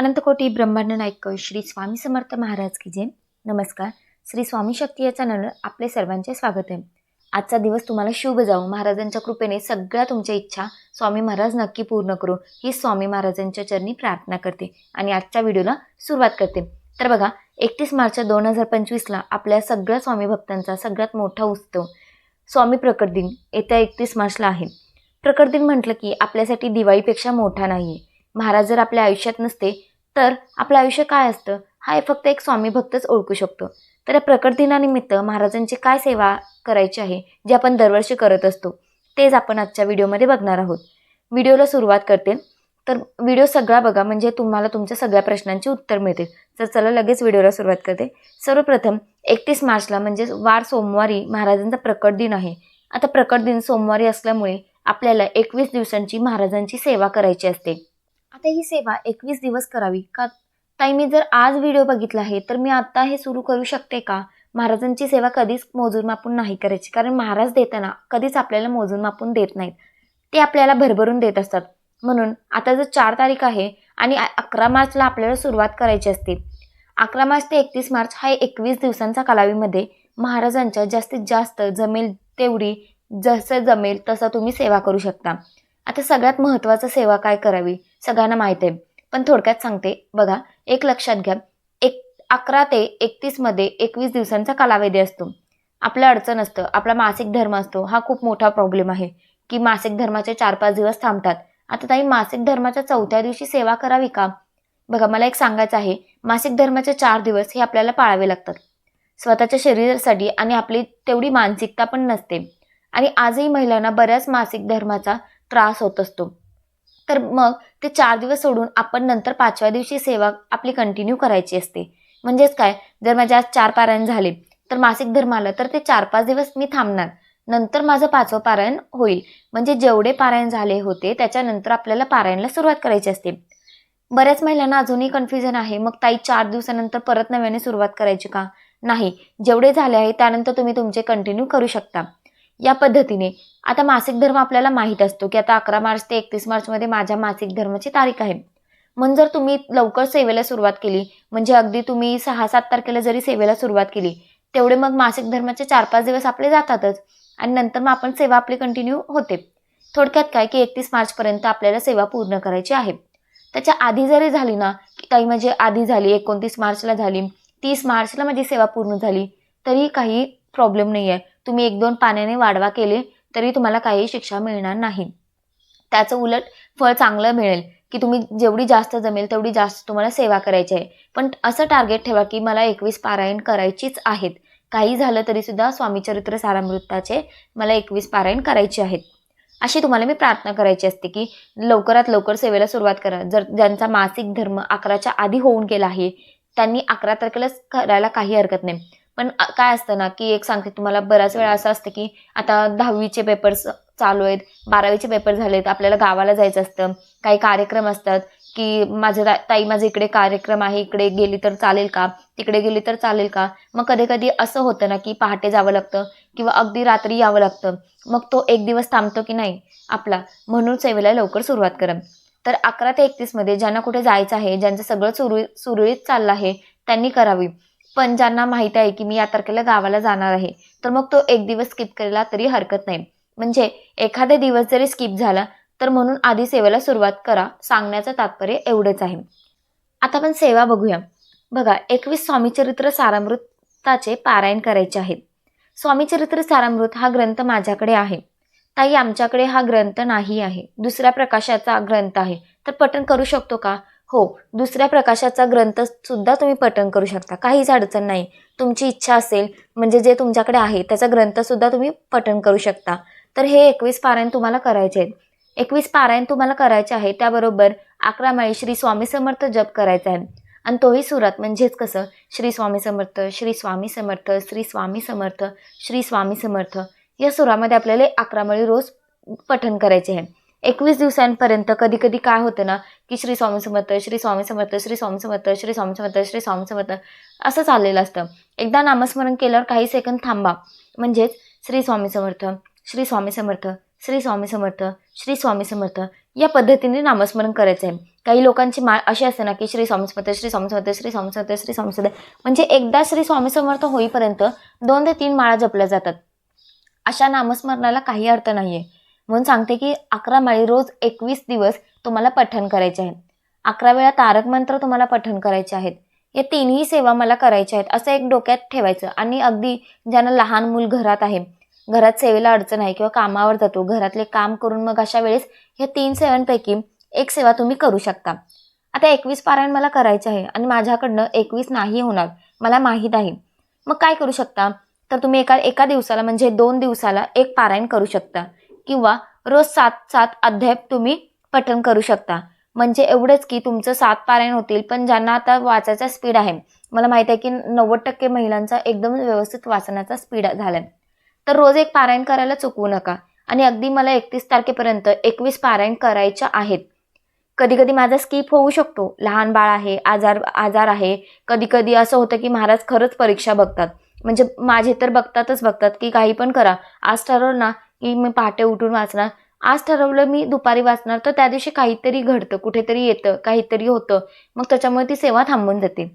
अनंतकोटी ब्रह्मांड नायक श्री स्वामी समर्थ महाराज की जय. नमस्कार. श्री स्वामी शक्ती या चॅनलवर आपले सर्वांचे स्वागत आहे. आजचा दिवस तुम्हाला शुभ जाऊ महाराजांच्या कृपेने सगळ्या तुमच्या इच्छा स्वामी महाराज नक्की पूर्ण करू. ही स्वामी महाराजांच्या चरणी प्रार्थना करते आणि आजच्या व्हिडिओला सुरुवात करते. तर बघा एकतीस मार्च दोन हजार पंचवीसला आपल्या सगळ्या स्वामी भक्तांचा सगळ्यात मोठा उत्सव स्वामी प्रकट दिन येत्या एकतीस मार्चला आहे. प्रकट दिन म्हटलं की आपल्यासाठी दिवाळीपेक्षा मोठा नाही आहे महाराज जर आपल्या आयुष्यात नसते तर आपलं आयुष्य काय असतं? हा फक्त एक स्वामी भक्तच ओळखू शकतो. तर या प्रकट दिनानिमित्त महाराजांची काय सेवा करायची आहे जे आपण दरवर्षी करत असतो तेच आपण आजच्या व्हिडिओमध्ये बघणार आहोत. व्हिडिओला सुरुवात करते. तर व्हिडिओ सगळा बघा म्हणजे तुम्हाला तुमच्या सगळ्या प्रश्नांची उत्तर मिळतील. तर चला लगेच व्हिडिओला सुरुवात करते. सर्वप्रथम एकतीस मार्चला म्हणजे वार सोमवारी महाराजांचा प्रकट दिन आहे. आता प्रकट दिन सोमवारी असल्यामुळे आपल्याला एकवीस दिवसांची महाराजांची सेवा करायची असते. आता ही सेवा एकवीस दिवस करावी का? ताई मी जर आज व्हिडिओ बघितला आहे तर मी आत्ता हे सुरू करू शकते का? महाराजांची सेवा कधीच मोजून मापून नाही करायची कारण महाराज देताना कधीच आपल्याला मोजून मापून देत नाहीत. ते आपल्याला भरभरून देत असतात. म्हणून आता जर चार तारीख आहे आणि अकरा मार्चला आपल्याला सुरुवात करायची असते. अकरा मार्च ते एकतीस मार्च हा एकवीस दिवसांचा कालावधीमध्ये महाराजांच्या जास्तीत जास्त जमेल तेवढी जसं जमेल तसं तुम्ही सेवा करू शकता. आता सगळ्यात महत्त्वाचं सेवा काय करावी? सगळ्यांना माहीत आहे. पण थोडक्यात सांगते. बघा एक लक्षात घ्या. एक अकरा ते एकतीसमध्ये एकवीस दिवसांचा कालावधी असतो. आपलं अडचण असतं. आपला मासिक धर्म असतो. हा खूप मोठा प्रॉब्लेम आहे. की मासिक धर्माचे चार पाच दिवस थांबतात. आता ताई मासिक धर्माच्या चौथ्या दिवशी सेवा करावी का? बघा मला एक सांगायचं आहे. मासिक धर्माचे चार दिवस हे आपल्याला पाळावे लागतात. स्वतःच्या शरीरासाठी आणि आपली तेवढी मानसिकता पण नसते. आणि आजही महिलांना बऱ्याच मासिक धर्माचा त्रास होत असतो. तर मग ते चार दिवस सोडून आपण नंतर पाचव्या दिवशी सेवा आपली कंटिन्यू करायची असते. म्हणजेच काय? जर माझ्या आज चार पारायण झाले तर मासिक धर्म आलं तर ते चार पाच दिवस मी थांबणार. नंतर माझं पाचवं पारायण होईल. म्हणजे जेवढे पारायण झाले होते त्याच्यानंतर आपल्याला पारायणला सुरुवात करायची असते. बऱ्याच महिलांना अजूनही कन्फ्युजन आहे मग ताई चार दिवसानंतर परत नव्याने सुरुवात करायची का? नाही. जेवढे झाले आहे त्यानंतर तुम्ही तुमचे कंटिन्यू करू शकता. या पद्धतीने. आता मासिक धर्म आपल्याला माहीत असतो की आता अकरा मार्च ते एकतीस मार्चमध्ये माझ्या मासिक धर्माची तारीख आहे. म्हणून जर तुम्ही लवकर सेवेला सुरुवात केली म्हणजे अगदी तुम्ही सहा सात तारखेला जरी सेवेला सुरुवात केली तेवढे मग मासिक धर्माचे चार पाच दिवस आपले जातातच आणि नंतर मग आपण सेवा आपली कंटिन्यू होते. थोडक्यात काय की एकतीस मार्चपर्यंत आपल्याला सेवा पूर्ण करायची आहे. त्याच्या आधी जरी झाली ना की काही म्हणजे आधी झाली एकोणतीस मार्चला झाली तीस मार्चला माझी सेवा पूर्ण झाली तरी काही प्रॉब्लेम नाही आहे तुम्ही एक दोन पाण्याने वाढवा केले तरी तुम्हाला काही शिक्षा मिळणार नाही. त्याचं उलट फळ चांगलं मिळेल की तुम्ही जेवढी जास्त जमेल तेवढी जास्त तुम्हाला सेवा करायची आहे. पण असं टार्गेट ठेवा की मला एकवीस पारायण करायचीच आहेत. काही झालं तरी सुद्धा स्वामीचरित्र सारामृताचे मला एकवीस पारायण करायचे आहेत. अशी तुम्हाला मी प्रार्थना करायची असते की लवकरात लवकर सेवेला सुरुवात करा. जर ज्यांचा मासिक धर्म अकराच्या आधी होऊन गेला आहे त्यांनी अकरा तारखेलाच करायला काही हरकत नाही. पण काय असतं ना की एक सांगते तुम्हाला बऱ्याच वेळा असं असतं की आता दहावीचे पेपर्स चालू आहेत बारावीचे पेपर झालेत आपल्याला गावाला जायचं असतं. काही कार्यक्रम असतात की माझं ताई माझं इकडे कार्यक्रम आहे इकडे गेली तर चालेल का? तिकडे गेली तर चालेल का? मग कधी कधी असं होतं ना की पहाटे जावं लागतं किंवा अगदी रात्री यावं लागतं. मग तो एक दिवस थांबतो की नाही? आपला. म्हणून सेवेला लवकर सुरुवात करा. तर अकरा ते एकतीसमध्ये ज्यांना कुठे जायचं आहे ज्यांचं सगळं सुरू सुरळीत चाललं आहे त्यांनी करावी. पण ज्यांना माहीत आहे की मी या तारखेला गावाला जाणार आहे तर मग तो एक दिवस स्किप केला तरी हरकत नाही. म्हणजे एखादा दिवस जरी स्किप झाला तर म्हणून आधी सेवेला सुरुवात करा सांगण्याचं तात्पर्य एवढंच आहे. आता आपण सेवा बघूया. बघा एकवीस स्वामीचरित्र सारामृताचे पारायण करायचे आहेत स्वामीचरित्र सारामृत हा ग्रंथ माझ्याकडे आहे. ताई आमच्याकडे हा ग्रंथ नाही आहे. दुसऱ्या प्रकाशाचा ग्रंथ आहे. तर पठण करू शकतो का? हो दुसऱ्या प्रकाशाचा ग्रंथ सुद्धा तुम्ही पठण करू शकता. काहीच अडचण नाही. तुमची इच्छा असेल म्हणजे जे तुमच्याकडे आहे त्याचा ग्रंथसुद्धा तुम्ही पठण करू शकता. तर हे एकवीस पारायण तुम्हाला करायचे आहेत. एकवीस पारायण तुम्हाला करायचे आहे त्याबरोबर अकरा माळी श्री स्वामी समर्थ जप करायचा आहे. आणि तोही सुरात म्हणजेच कसं? श्री स्वामी समर्थ श्री स्वामी समर्थ श्री स्वामी समर्थ श्री स्वामी समर्थ. या सुरामध्ये आपल्याला अकरा माळी रोज पठण करायचे आहे. एकवीस दिवसांपर्यंत कधी कधी काय होतं ना की श्री स्वामी समर्थ श्री स्वामी समर्थ श्री स्वामी समर्थ श्री स्वामी समर्थ श्री स्वामी समर्थ असं चाललेलं असतं एकदा नामस्मरण केल्यावर काही सेकंद थांबा म्हणजेच श्री स्वामी समर्थ श्री स्वामी समर्थ श्री स्वामी समर्थ श्री स्वामी समर्थ या पद्धतीने नामस्मरण करायचं आहे काही लोकांची माळ अशी असते ना की श्री स्वामी समर्थ श्री स्वामी समर्थ श्री स्वामी समर्थ श्री स्वामी समर्थ म्हणजे एकदा श्री स्वामी समर्थ होईपर्यंत दोन ते तीन माळा जपल्या जातात अशा नामस्मरणाला काही अर्थ नाही आहे म्हणून सांगते की अकरा माळी रोज एकवीस दिवस तुम्हाला पठण करायचे आहे अकरा वेळा तारक मंत्र तुम्हाला पठण करायचे आहेत. या तिन्ही सेवा मला करायच्या आहेत असं एक डोक्यात ठेवायचं. आणि अगदी ज्यांना लहान मूल घरात आहे घरात सेवेला अडचण आहे किंवा कामावर जातो घरातले काम करून मग अशा वेळेस ह्या तीन सेवांपैकी एक सेवा तुम्ही करू शकता. आता एकवीस पारायण मला करायचे आहे आणि माझ्याकडनं एकवीस नाही होणार मला माहीत आहे. मग काय करू शकता? तर तुम्ही एका एका दिवसाला म्हणजे दोन दिवसाला एक पारायण करू शकता. किंवा रोज सात सात अध्याय तुम्ही पठण करू शकता. म्हणजे एवढंच की तुमचं सात पारायण होतील पण ज्यांना आता वाचायचा स्पीड आहे मला माहीत आहे की नव्वद टक्के महिलांचा एकदम व्यवस्थित वाचण्याचा स्पीड झालाय. तर रोज एक पारायण करायला चुकवू नका. आणि अगदी मला एकतीस तारखेपर्यंत एकवीस पारायण करायच्या आहेत. कधी कधी माझा स्किप होऊ शकतो. लहान बाळ आहे आजार आजार आहे. कधी कधी असं होतं की महाराज खरंच परीक्षा बघतात. म्हणजे माझे तर बघतातच बघतात की काही पण करा. आज ठरवलं ना की मी पहाटे उठून वाचणार. आज ठरवलं मी दुपारी वाचणार तर त्या दिवशी काहीतरी घडतं कुठेतरी येतं काहीतरी होतं. मग त्याच्यामुळे ती सेवा थांबून जाते.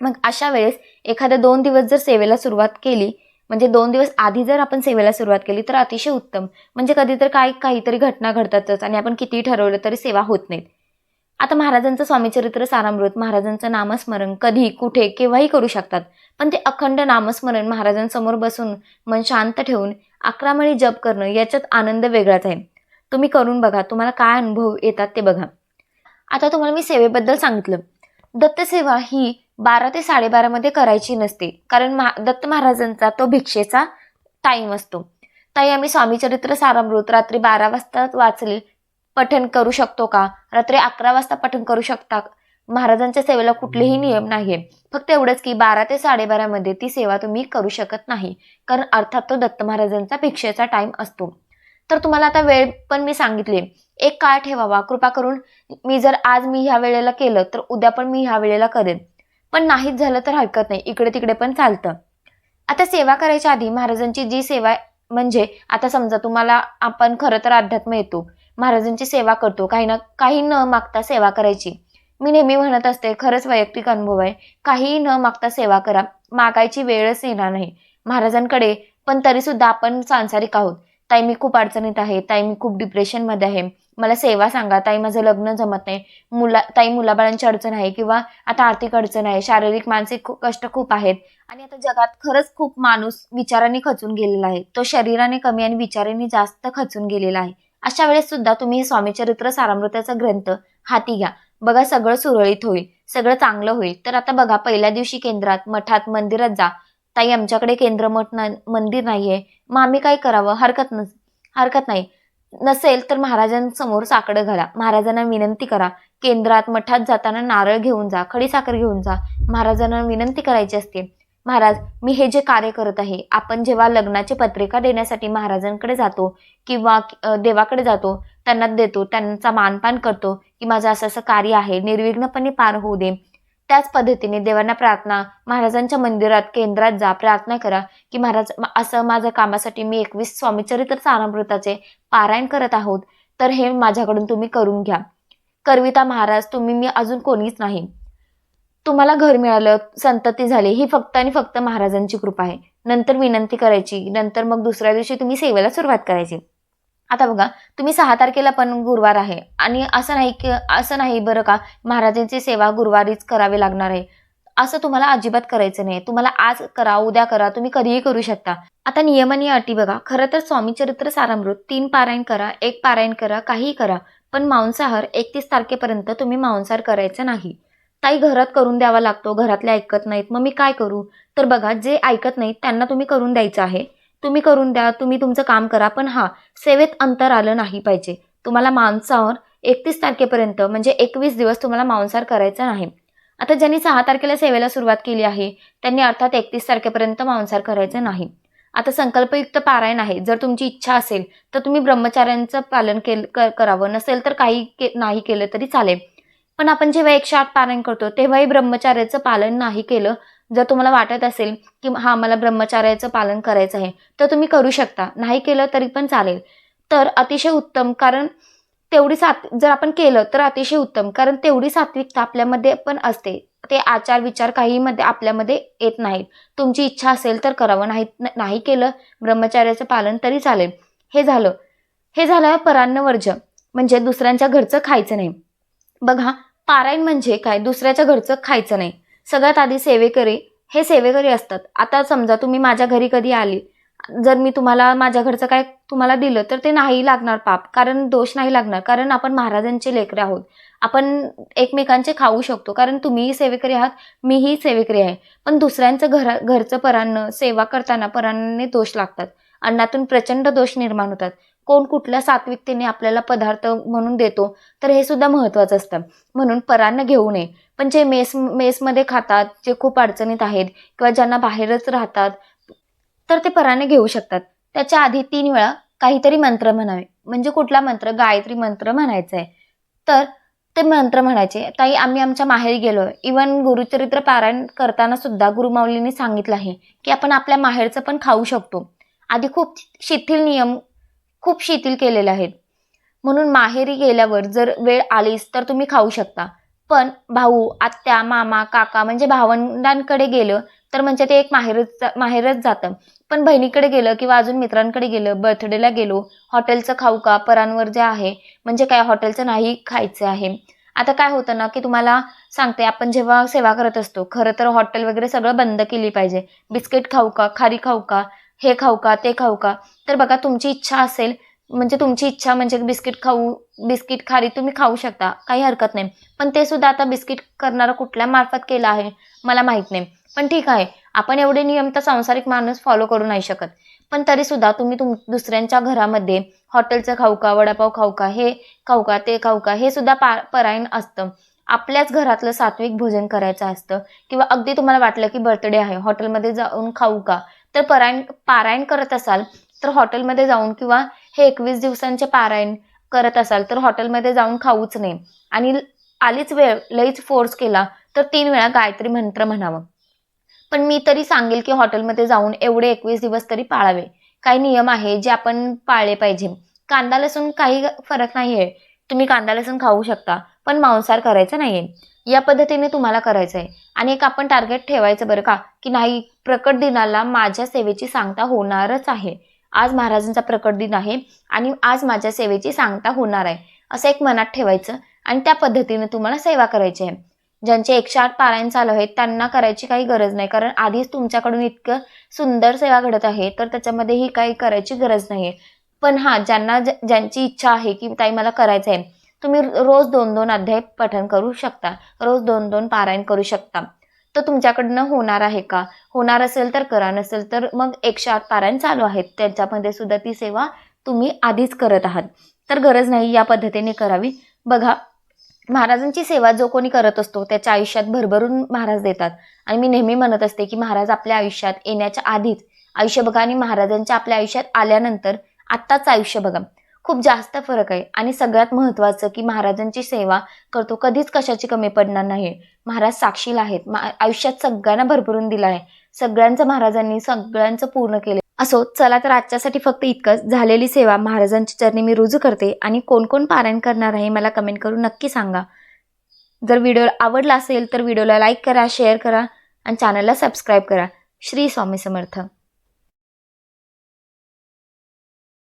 मग अशा वेळेस एखाद्या दोन दिवस जर सेवेला सुरुवात केली म्हणजे दोन दिवस आधी जर आपण सेवेला सुरुवात केली तर अतिशय उत्तम. म्हणजे कधी तर काही काहीतरी घटना घडतातच आणि आपण कितीही ठरवलं तरी सेवा होत नाहीत. आता महाराजांचं स्वामीचरित्र सारामृत महाराजांचं नामस्मरण कधी कुठे केव्हाही करू शकतात. पण ते अखंड नामस्मरण महाराजांसमोर बसून मन शांत ठेवून अकरामळी जप करणं याच्यात आनंद वेगळाच आहे. तुम्ही करून बघा तुम्हाला काय अनुभव येतात ते बघा. आता तुम्हाला मी सेवेबद्दल सांगितलं. दत्तसेवा ही बारा ते साडेबारामध्ये करायची नसते कारण महा दत्त महाराजांचा तो भिक्षेचा टाईम असतो. ताई आम्ही स्वामीचरित्र सारामृत रात्री बारा वाजता वाचले पठण करू शकतो का? रात्री अकरा वाजता पठण करू शकता? महाराजांच्या सेवेला कुठलेही नियम नाही फक्त एवढंच की बारा ते साडेबारामध्ये ती सेवा तुम्ही करू शकत नाही. कारण अर्थात तो दत्त महाराजांचा भिक्षेचा टाईम असतो. तर तुम्हाला आता वेळ पण मी सांगितली. एक काळ ठेवावा. कृपा करून मी जर आज मी ह्या वेळेला केलं तर उद्या पण मी ह्या वेळेला करेन. पण नाहीच झालं तर हरकत नाही. इकडे तिकडे पण चालतं. आता सेवा करायच्या आधी महाराजांची जी सेवा म्हणजे आता समजा तुम्हाला आपण खरं तर अध्यात्म येतो. महाराजांची सेवा करतो. काही ना काही न मागता सेवा करायची. मी नेहमी म्हणत असते खरंच वैयक्तिक अनुभव आहे. काही न मागता सेवा करा. मागायची वेळच येणार नाही. महाराजांकडे पण तरी सुद्धा आपण सांसारिक आहोत. ताई मी खूप अडचणीत आहे. ताई मी खूप डिप्रेशनमध्ये आहे. मला सेवा सांगा. ताई माझं लग्न जमत नाही. मुला ताई मुलाबाळांची अडचण आहे किंवा आता आर्थिक अडचण आहे. शारीरिक मानसिक खूप कष्ट खूप आहेत. आणि आता जगात खरंच खूप माणूस विचाराने खचून गेलेला आहे. तो शरीराने कमी आणि विचाराने जास्त खचून गेलेला आहे. अशा वेळेस सुद्धा तुम्ही स्वामीचरित्र सारामृताचा ग्रंथ हाती घ्या. बघा सगळं सुरळीत होईल सगळं चांगलं होईल. तर आता बघा पहिल्या दिवशी केंद्रात मठात मंदिरात जा. ताई आमच्याकडे केंद्र मठ ना मंदिर नाहीये. मग आम्ही काय करावं? हरकत नस हरकत नाही. नसेल तर महाराजांसमोर साकडं घाला. महाराजांना विनंती करा. केंद्रात मठात जाताना नारळ घेऊन जा खडीसाखर घेऊन जा. महाराजांना विनंती करायची असते. महाराज मी हे जे कार्य करत आहे आपण जेव्हा लग्नाची पत्रिका देण्यासाठी महाराजांकडे जातो किंवा देवाकडे जातो त्यांना देतो त्यांचा मानपान करतो की माझं असं असं कार्य आहे निर्विघ्नपणे पार होऊ दे. त्याच पद्धतीने देवांना प्रार्थना महाराजांच्या मंदिरात केंद्रात जा प्रार्थना करा की महाराज असं माझ्या कामासाठी मी एकवीस स्वामीचरित्र सारामृताचे पारायण करत आहोत तर हे माझ्याकडून तुम्ही करून घ्या. करविता महाराज तुम्ही मी अजून कोणीच नाही. तुम्हाला घर मिळालं संतती झाली ही फक्त आणि फक्त महाराजांची कृपा आहे. नंतर विनंती करायची नंतर मग दुसऱ्या दिवशी तुम्ही सेवेला सुरुवात करायची. आता बघा तुम्ही सहा तारखेला पण गुरुवार आहे. आणि असं नाही की असं नाही बरं का महाराजांची सेवा गुरुवारीच करावी लागणार आहे. असं तुम्हाला अजिबात करायचं नाही. तुम्हाला आज करा उद्या करा तुम्ही कधीही करू शकता. आता नियम आणि अटी बघा. खरं तर स्वामी चरित्र सारामृत तीन पारायण करा एक पारायण करा काहीही करा. पण मांसाहार एकतीस तारखेपर्यंत तुम्ही मांसाहार करायचं नाही. ताई घरात करून द्यावा लागतो घरातले ऐकत नाहीत. मग मी काय करू? तर बघा जे ऐकत नाहीत त्यांना तुम्ही करून द्यायचं आहे. तुम्ही करून द्या तुम्ही तुमचं काम करा पण हा सेवेत अंतर आलं नाही पाहिजे. तुम्हाला मांसावर एकतीस तारखेपर्यंत म्हणजे एकवीस दिवस तुम्हाला मांसाहार करायचा नाही. आता ज्यांनी सहा तारखेला सेवेला सुरुवात केली आहे त्यांनी अर्थात एकतीस तारखेपर्यंत मांसाहार करायचं नाही. आता संकल्पयुक्त पारायण आहे. जर तुमची इच्छा असेल तर तुम्ही ब्रह्मचार्यांचं पालन केलं करावं. नसेल तर काही के नाही केलं तरी चालेल. पण आपण जेव्हा एकशे आठ पारायण करतो तेव्हाही ब्रह्मचार्याचं पालन नाही केलं. जर तुम्हाला वाटत असेल की हा मला ब्रह्मचार्याचं पालन करायचं आहे तर तुम्ही करू शकता. नाही केलं तरी पण चालेल. तर अतिशय उत्तम कारण तेवढी सात जर आपण केलं तर अतिशय उत्तम कारण तेवढी सात्विकता आपल्यामध्ये पण असते. ते आचार विचार काहीमध्ये आपल्यामध्ये येत नाहीत. तुमची इच्छा असेल तर करावं नाही नाही केलं ब्रह्मचार्याचं पालन तरी चालेल. हे झालं. हे झालं परान्न वर्ज म्हणजे दुसऱ्यांच्या घरचं खायचं नाही. बघा पारायण म्हणजे काय? दुसऱ्याच्या घरचं खायचं नाही. सगळ्यात आधी सेवेकरी हे सेवेकरी असतात. आता समजा तुम्ही माझ्या घरी कधी आली जर मी तुम्हाला माझ्या घरचं काय तुम्हाला दिलं तर ते नाही लागणार पाप कारण दोष नाही लागणार. कारण आपण महाराजांचे लेकरे आहोत. आपण एकमेकांचे खाऊ शकतो कारण तुम्हीही सेवेकरी आहात मीही सेवेकरी आहे. पण दुसऱ्यांचं घर घरचं परान्न सेवा करताना परांने दोष लागतात. अन्नातून प्रचंड दोष निर्माण होतात. कोण कुठल्या सात्विकतेने आपल्याला पदार्थ म्हणून देतो तर हे सुद्धा महत्त्वाचं असतं. म्हणून परान्न घेऊ नये. पण जे मेस मेसमध्ये खातात जे खूप अडचणीत आहेत किंवा ज्यांना बाहेरच राहतात तर ते पराने घेऊ शकतात. त्याच्या आधी तीन वेळा काहीतरी मंत्र म्हणावे. म्हणजे कुठला मंत्र? गायत्री मंत्र म्हणायचा आहे तर ते मंत्र म्हणायचे ताई आम्ही आमच्या माहेरी गेलो. इवन गुरुचरित्र पारायण करताना सुद्धा गुरुमाऊलींनी सांगितलं आहे की आपण आपल्या माहेरचं पण खाऊ शकतो. आधी खूप शिथिल नियम खूप शिथिल केलेले आहेत. म्हणून माहेरी गेल्यावर जर वेळ आलीच तर तुम्ही खाऊ शकता. पण भाऊ आत्या मामा काका म्हणजे भावंडांकडे गेलं तर म्हणजे ते एक माहेरच माहेरच जातं. पण बहिणीकडे गेलं किंवा अजून मित्रांकडे गेलं बर्थडेला गेलो हॉटेलचं खाऊ का? परांवर जे आहे म्हणजे काय हॉटेलचं नाही खायचं आहे. आता काय होतं ना की तुम्हाला सांगते आपण जेव्हा सेवा करत असतो खरं तर हॉटेल वगैरे सगळं बंद केली पाहिजे. बिस्किट खाऊ का? खारी खाऊ का? हे खाऊ का ते खाऊ का? तर बघा तुमची इच्छा असेल म्हणजे तुमची इच्छा म्हणजे बिस्किट खाऊ बिस्किट खारी तुम्ही खाऊ शकता काही हरकत नाही. पण ते सुद्धा आता बिस्किट करणारा कुठल्या मार्फत केलं आहे मला माहीत नाही. पण ठीक आहे आपण एवढे नियम तर सांसारिक माणूस फॉलो करू नाही शकत. पण तरी सुद्धा तुम्ही तुम दुसऱ्यांच्या घरामध्ये हॉटेलचं खाऊ का वडापाव खाऊ का हे खाऊ का ते खाऊ का हे सुद्धा पा परायण असतं. आपल्याच घरातलं सात्विक भोजन करायचं असतं. किंवा अगदी तुम्हाला वाटलं की बर्थडे आहे हॉटेलमध्ये जाऊन खाऊ का तर परायण पारायण करत असाल तर हॉटेलमध्ये जाऊन किंवा हे एकवीस दिवसांचे पारायण करत असाल तर हॉटेलमध्ये जाऊन खाऊच नाही आणि आलीच वेळ लईच फोर्स केला तर तीन वेळा गायत्री मंत्र म्हणावं. पण मी तरी सांगेल की हॉटेलमध्ये जाऊन एवढे एकवीस दिवस तरी पाळावे. काही नियम आहे जे आपण पाळले पाहिजे. कांदा लसूण काही फरक नाही आहे तुम्ही कांदा लसूण खाऊ शकता. पण मांसाहार करायचा नाही आहे या पद्धतीने तुम्हाला करायचं आहे आणि एक आपण टार्गेट ठेवायचं बरं का? की नाही प्रकट दिनाला माझ्या सेवेची सांगता होणारच आहे. आज महाराजांचा प्रकट दिन आहे आणि आज माझ्या सेवेची सांगता होणार आहे. असं एक मनात ठेवायचं आणि त्या पद्धतीने तुम्हाला सेवा करायची आहे. ज्यांचे एकशे आठ पारायण चालू आहेत त्यांना करायची काही गरज नाही. कारण आधीच तुमच्याकडून इतकं सुंदर सेवा घडत आहे तर त्याच्यामध्ये ही काही करायची गरज नाही आहे पण हां ज्यांना ज्यांची इच्छा आहे की ताई मला करायचं आहे तुम्ही रोज दोन दोन अध्याय पठण करू शकता. रोज दोन दोन पारायण करू शकता. तर तुमच्याकडनं होणार आहे का? होणार असेल तर करा नसेल तर मग एकशे आठ पारायण चालू आहेत. त्याच्यामध्ये सुद्धा ती सेवा तुम्ही आधीच करत आहात. तर गरज नाही या पद्धतीने करावी. बघा महाराजांची सेवा जो कोणी करत असतो त्याच्या आयुष्यात भरभरून महाराज देतात. आणि मी नेहमी म्हणत असते की महाराज आपल्या आयुष्यात येण्याच्या आधीच आयुष्य बघा आणि महाराजांच्या आपल्या आयुष्यात आल्यानंतर आत्ताच आयुष्य बघा. खूप जास्त फरक आहे. आणि सगळ्यात महत्त्वाचं की महाराजांची सेवा करतो. कधीच कशाची कमी पडणार नाही. महाराज साक्षीला आहेत. आयुष्यात सगळ्यांना भरभरून दिला आहे सगळ्यांचं महाराजांनी सगळ्यांचं पूर्ण केलं असो चला तर आजच्यासाठी फक्त इतकंच झालेली सेवा महाराजांची चरणी मी रुजू करते. आणि कोण कोण पारायण करणार आहे मला कमेंट करून नक्की सांगा. जर व्हिडिओ आवडला असेल तर व्हिडिओला लाईक करा शेअर करा आणि चॅनलला सबस्क्राईब करा. श्री स्वामी समर्थ.